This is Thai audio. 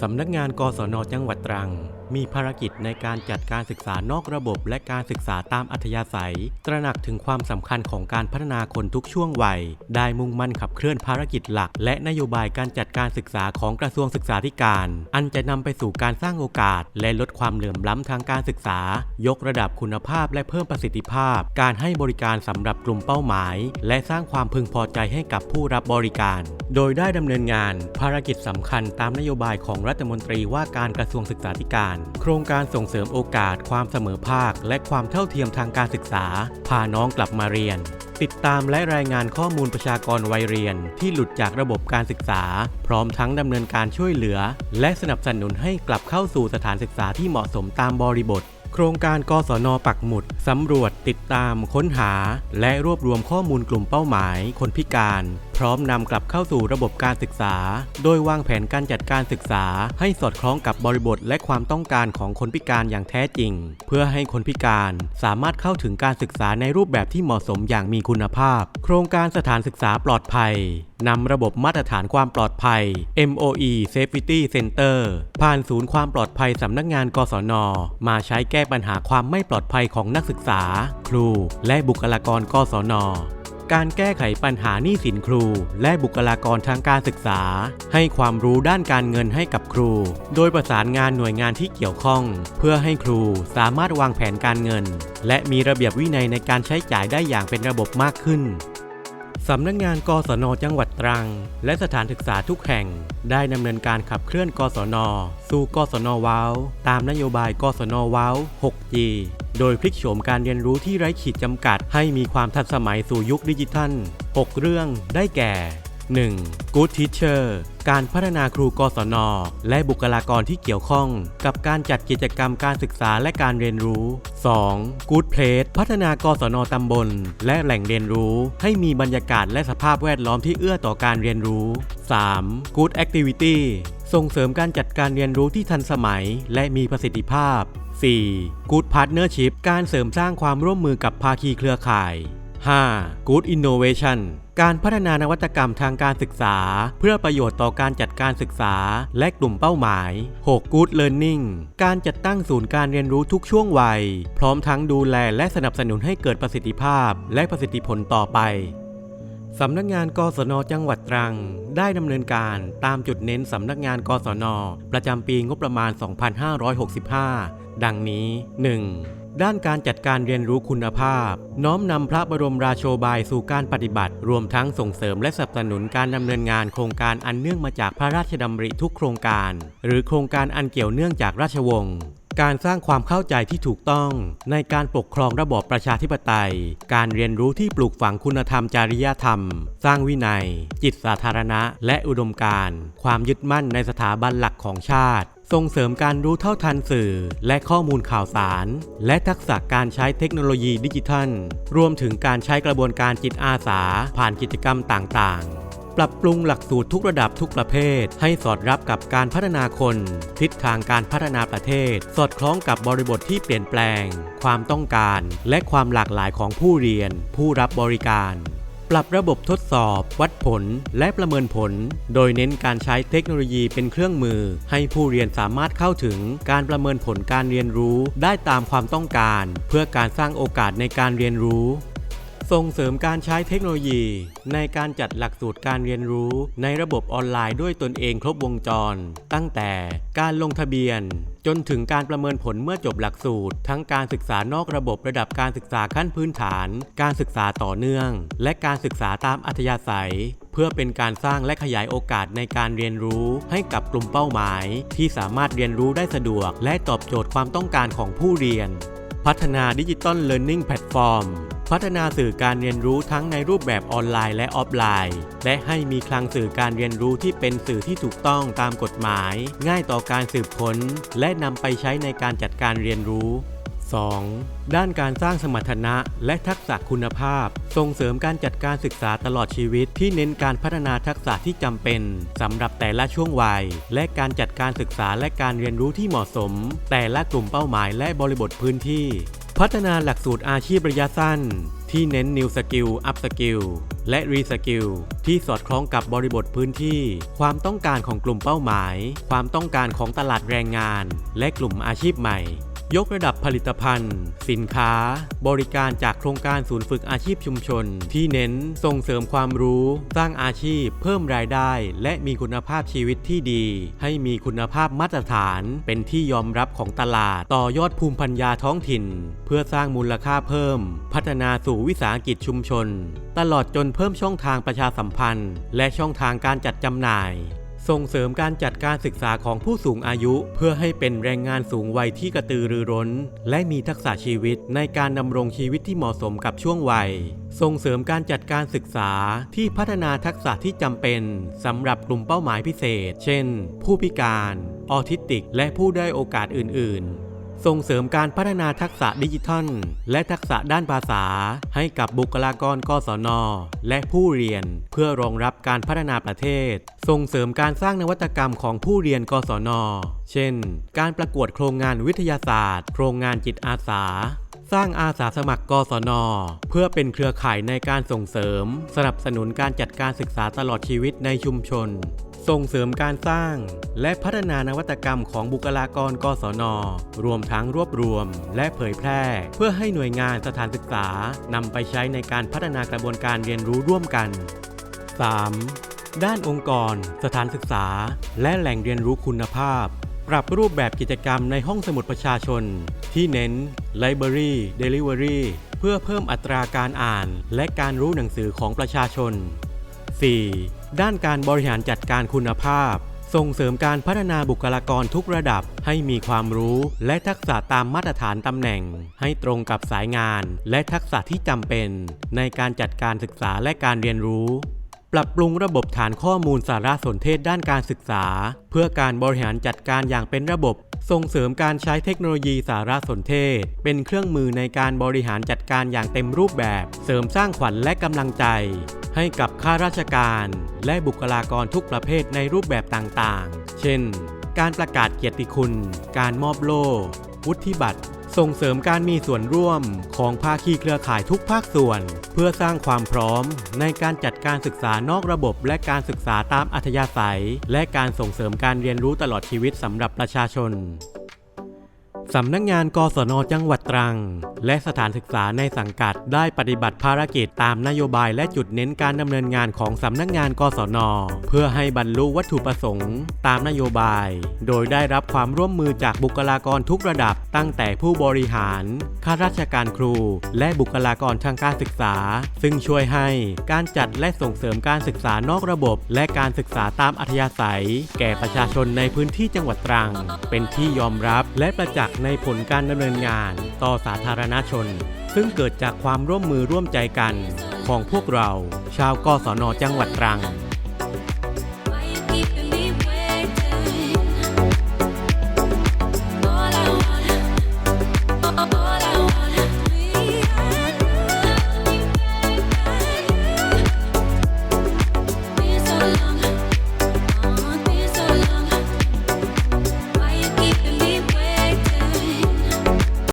สำนักงานกศนจังหวัดตรัง มีภารกิจในการจัดการศึกษานอกระบบ และการศึกษาตามอัธยาศัย ตระหนักถึงความสำคัญของการพัฒนาคนทุกช่วงวัย ได้มุ่งมั่นขับเคลื่อนภารกิจหลัก และนโยบายการจัดการศึกษาของกระทรวงศึกษาธิการ อันจะนำไปสู่การสร้างโอกาส และลดความเหลื่อมล้ำทางการศึกษา ยกระดับคุณภาพและเพิ่มประสิทธิภาพ การให้บริการสำหรับกลุ่มเป้าหมาย และสร้างความพึงพอใจให้กับผู้รับบริการ โดยได้ดำเนินงาน ภารกิจสำคัญตามนโยบายของรัฐมนตรีว่าการกระทรวงศึกษาธิการโครงการส่งเสริมโอกาสความเสมอภาค และความเท่าเทียมทางการศึกษา พาน้องกลับมาเรียน ติดตามและรายงานข้อมูลประชากรวัยเรียน ที่หลุดจากระบบการศึกษา พร้อมทั้งดำเนินการช่วยเหลือ และสนับสนุนให้กลับเข้าสู่สถานศึกษาที่เหมาะสมตามบริบท โครงการกศนปักหมุดสำรวจติดตามค้นหา และรวบรวมข้อมูลกลุ่มเป้าหมาย คนพิการ พร้อมนำกลับเข้าสู่ระบบการศึกษา โดยวางแผนการจัดการศึกษา ให้สอดคล้องกับบริบทและความต้องการของคนพิการอย่างแท้จริง เพื่อให้คนพิการสามารถเข้าถึงการศึกษาในรูปแบบที่เหมาะสมอย่างมีคุณภาพ โครงการสถานศึกษาปลอดภัยนำระบบมาตรฐานความปลอดภัย MOE Safety Center ผ่านศูนย์ความปลอดภัยสำนักงานกศน มาใช้แก้ปัญหาความไม่ปลอดภัยของนักศึกษา ครู และบุคลากรกศนการแก้ไขปัญหาหนี้สินครู และบุคลากรทางการศึกษา ให้ความรู้ด้านการเงินให้กับครู โดยประสานงานหน่วยงานที่เกี่ยวข้อง เพื่อให้ครูสามารถวางแผนการเงิน และมีระเบียบวินัยในการใช้จ่ายได้อย่างเป็นระบบมากขึ้นสำนักงานกศนจังหวัดตรัง และสถานศึกษาทุกแห่ง ได้ดำเนินการขับเคลื่อนกศน สู่กศนว้าวตามนโยบายกศนว้าว 6G โดยพลิกโฉมการเรียนรู้ที่ไร้ขีดจำกัด ให้มีความทันสมัยสู่ยุคดิจิทัล 6 เรื่องได้แก่ 1. Good Teacher การพัฒนาครูกศน และบุคลากรที่เกี่ยวข้อง กับการจัดกิจกรรมการศึกษาและการเรียนรู้ 2. Good Place พัฒนากศนตำบล และแหล่งเรียนรู้ ให้มีบรรยากาศและสภาพแวดล้อมที่เอื้อต่อการเรียนรู้ 3. Good Activity ส่งเสริมการจัดการเรียนรู้ที่ทันสมัย และมีประสิทธิภาพ 4. Good Partnership การเสริมสร้างความร่วมมือกับภาคีเครือข่าย 5. Good Innovation การพัฒนานวัตกรรมทางการศึกษา เพื่อประโยชน์ต่อการจัดการศึกษา และกลุ่มเป้าหมาย 6. Good Learning การจัดตั้งศูนย์การเรียนรู้ทุกช่วงวัย พร้อมทั้งดูแลและสนับสนุนให้เกิดประสิทธิภาพ และประสิทธิผลต่อไป สำนักงานกศนจังหวัดตรัง ได้ดำเนินการตามจุดเน้นสำนักงานกศนประจำปีงบประมาณ 2565 ดังนี้ 1. ด้านการจัดการเรียนรู้คุณภาพ น้อมนำพระบรมราโชบายสู่การปฏิบัติ รวมทั้งส่งเสริมและสนับสนุนการดำเนินงานโครงการอันเนื่องมาจากพระราชดำริทุกโครงการ หรือโครงการอันเกี่ยวเนื่องจากราชวงศ์ การสร้างความเข้าใจที่ถูกต้องในการปกครองระบอบประชาธิปไตย การเรียนรู้ที่ปลูกฝังคุณธรรมจริยธรรม สร้างวินัย จิตสาธารณะ และอุดมการณ์ความยึดมั่นในสถาบันหลักของชาติ ส่งเสริมการรู้เท่าทันสื่อ และข้อมูลข่าวสาร และทักษะการใช้เทคโนโลยีดิจิทัล รวมถึงการใช้กระบวนการจิตอาสา ผ่านกิจกรรมต่างๆ ปรับปรุงหลักสูตรทุกระดับทุกประเภท ให้สอดรับกับการพัฒนาคน ทิศทางการพัฒนาประเทศ สอดคล้องกับบริบทที่เปลี่ยนแปลง ความต้องการ และความหลากหลายของผู้เรียน ผู้รับบริการปรับระบบทดสอบ วัดผล และประเมินผล โดยเน้นการใช้เทคโนโลยีเป็นเครื่องมือ ให้ผู้เรียนสามารถเข้าถึงการประเมินผลการเรียนรู้ได้ตามความต้องการ เพื่อการสร้างโอกาสในการเรียนรู้ ส่งเสริมการใช้เทคโนโลยี ในการจัดหลักสูตรการเรียนรู้ในระบบออนไลน์ด้วยตนเองครบวงจร ตั้งแต่การลงทะเบียน จนถึงการประเมินผลเมื่อจบหลักสูตร ทั้งการศึกษานอกระบบระดับการศึกษาขั้นพื้นฐาน การศึกษาต่อเนื่อง และการศึกษาตามอัธยาศัย เพื่อเป็นการสร้างและขยายโอกาสในการเรียนรู้ให้กับกลุ่มเป้าหมาย ที่สามารถเรียนรู้ได้สะดวก และตอบโจทย์ความต้องการของผู้เรียน พัฒนาดิจิตอลเลิร์นนิ่งแพลตฟอร์ม พัฒนาสื่อการเรียนรู้ทั้งในรูปแบบออนไลน์และออฟไลน์ และให้มีคลังสื่อการเรียนรู้ที่เป็นสื่อที่ถูกต้องตามกฎหมาย ง่ายต่อการสืบค้น และนำไปใช้ในการจัดการเรียนรู้ 2. ด้านการสร้างสมรรถนะและทักษะคุณภาพ ส่งเสริมการจัดการศึกษาตลอดชีวิตที่เน้นการพัฒนาทักษะที่จำเป็นสำหรับแต่ละช่วงวัย และการจัดการศึกษาและการเรียนรู้ที่เหมาะสม แต่ละกลุ่มเป้าหมายและบริบทพื้นที่ พัฒนาหลักสูตรอาชีพระยะสั้น ที่เน้น New Skill Up Skill และ Re Skill ที่สอดคล้องกับบริบทพื้นที่ ความต้องการของกลุ่มเป้าหมาย ความต้องการของตลาดแรงงาน และกลุ่มอาชีพใหม่ ยกระดับผลิตภัณฑ์ สินค้า บริการจากโครงการศูนย์ฝึกอาชีพชุมชน ที่เน้นส่งเสริมความรู้ สร้างอาชีพ เพิ่มรายได้ และมีคุณภาพชีวิตที่ดี ให้มีคุณภาพมาตรฐาน เป็นที่ยอมรับของตลาด ต่อยอดภูมิปัญญาท้องถิ่น เพื่อสร้างมูลค่าเพิ่ม พัฒนาสู่วิสาหกิจชุมชน ตลอดจนเพิ่มช่องทางประชาสัมพันธ์ และช่องทางการจัดจำหน่าย ส่งเสริมการจัดการศึกษาของผู้สูงอายุ เพื่อให้เป็นแรงงานสูงวัยที่กระตือรือร้น และมีทักษะชีวิตในการดำรงชีวิตที่เหมาะสมกับช่วงวัย ส่งเสริมการจัดการศึกษาที่พัฒนาทักษะที่จำเป็นสำหรับกลุ่มเป้าหมายพิเศษ เช่น ผู้พิการ ออทิสติก และผู้ได้โอกาสอื่น ๆ ส่งเสริมการพัฒนาทักษะดิจิทัล และทักษะด้านภาษา ให้กับบุคลากรกศน และผู้เรียน เพื่อรองรับการพัฒนาประเทศ ส่งเสริมการสร้างนวัตกรรมของผู้เรียนกศน เช่น การประกวดโครงงานวิทยาศาสตร์ โครงงานจิตอาสาสร้างอาสาสมัครกศน เพื่อเป็นเครือข่ายในการส่งเสริม สนับสนุนการจัดการศึกษาตลอดชีวิตในชุมชน ส่งเสริมการสร้าง และพัฒนานวัตกรรมของบุคลากรกศน รวมทั้งรวบรวม และเผยแพร่ เพื่อให้หน่วยงานสถานศึกษานำไปใช้ในการพัฒนากระบวนการเรียนรู้ร่วมกัน 3. ด้านองค์กร สถานศึกษา และแหล่งเรียนรู้คุณภาพ ปรับรูปแบบกิจกรรมในห้องสมุดประชาชน ที่เน้น Library Delivery เพื่อเพิ่มอัตราการอ่าน และการรู้หนังสือของประชาชน 4. ด้านการบริหารจัดการคุณภาพ ส่งเสริมการพัฒนาบุคลากรทุกระดับให้มีความรู้และทักษะตามมาตรฐานตำแหน่ง ให้ตรงกับสายงาน และทักษะที่จำเป็น ในการจัดการศึกษาและการเรียนรู้ปรับปรุงระบบฐานข้อมูลสารสนเทศด้านการศึกษา เพื่อการบริหารจัดการอย่างเป็นระบบ ส่งเสริมการใช้เทคโนโลยีสารสนเทศ เป็นเครื่องมือในการบริหารจัดการอย่างเต็มรูปแบบ เสริมสร้างขวัญและกำลังใจ ให้กับข้าราชการ และบุคลากรทุกประเภทในรูปแบบต่างๆ เช่น การประกาศเกียรติคุณ การมอบโล่วุฒิบัตร ส่งเสริมการมีส่วนร่วมของภาคีเครือข่ายทุกภาคส่วน เพื่อสร้างความพร้อมในการจัดการศึกษานอกระบบ และการศึกษาตามอัธยาศัย และการส่งเสริมการเรียนรู้ตลอดชีวิตสำหรับประชาชน สำนักงานกศนจังหวัดตรัง และสถานศึกษาในสังกัดได้ปฏิบัติภารกิจตามนโยบายและจุดเน้นการดำเนินงานของสำนักงานกศน เพื่อให้บรรลุวัตถุประสงค์ ตามนโยบาย โดยได้รับความร่วมมือจากบุคลากรทุกระดับ ตั้งแต่ผู้บริหารข้าราชการครู และบุคลากรทางการศึกษา ซึ่งช่วยให้การจัดและส่งเสริมการศึกษานอกระบบ และการศึกษาตามอัธยาศัย แก่ประชาชนในพื้นที่จังหวัดตรัง เป็นที่ยอมรับและประจักษ์ในผลการดำเนินงานต่อสาธารณชน ซึ่งเกิดจากความร่วมมือร่วมใจกันของพวกเรา ชาวกศนจังหวัดตรัง